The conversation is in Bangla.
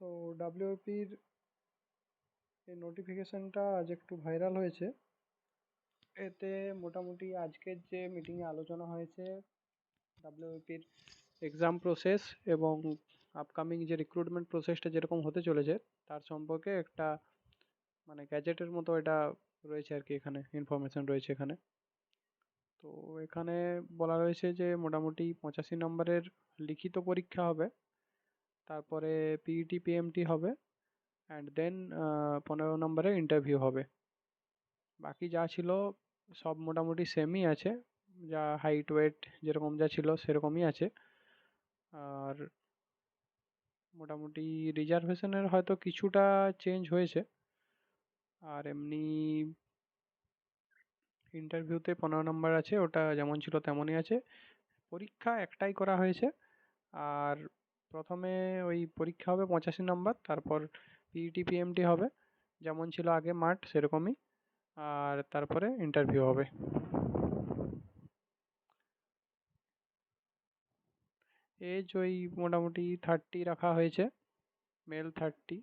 তো ডাব্লিউপির এই নোটিফিকেশনটা আজ একটু ভাইরাল হয়েছে। এতে মোটামুটি আজকের যে মিটিংয়ে আলোচনা হয়েছে ডাব্লিউপির এক্সাম প্রসেস এবং আপকামিং যে রিক্রুটমেন্ট প্রসেসটা যেরকম হতে চলেছে, তার সম্পর্কে একটা মানে গ্যাজেটের মতো এটা রয়েছে আর কি এখানে ইনফরমেশন রয়েছে এখানে। তো এখানে বলা রয়েছে যে মোটামুটি পঁচাশি নম্বরের লিখিত পরীক্ষা হবে। তারপরে P E T P M T হবে অ্যান্ড দেন পনেরো নম্বরে ইন্টারভিউ হবে। বাকি যা ছিল সব মোটামুটি সেমই আছে। যা হাইট ওয়েট যেরকম যা ছিল সেরকমই আছে। আর মোটামুটি রিজার্ভেশনের হয়তো কিছুটা চেঞ্জ হয়েছে। আর এমনি ইন্টারভিউতে পনেরো নম্বর আছে, ওটা যেমন ছিল তেমনই আছে। পরীক্ষা একটাই করা হয়েছে। আর প্রথমে ওই পরীক্ষা হবে পঁচাশি নম্বর, তারপর পিইটি পিএমটি হবে, যেমন ছিল আগে মাঠ সেরকমই, আর তারপরে ইন্টারভিউ হবে। এজ ওই মোটামুটি থার্টি রাখা হয়েছে মেল থার্টি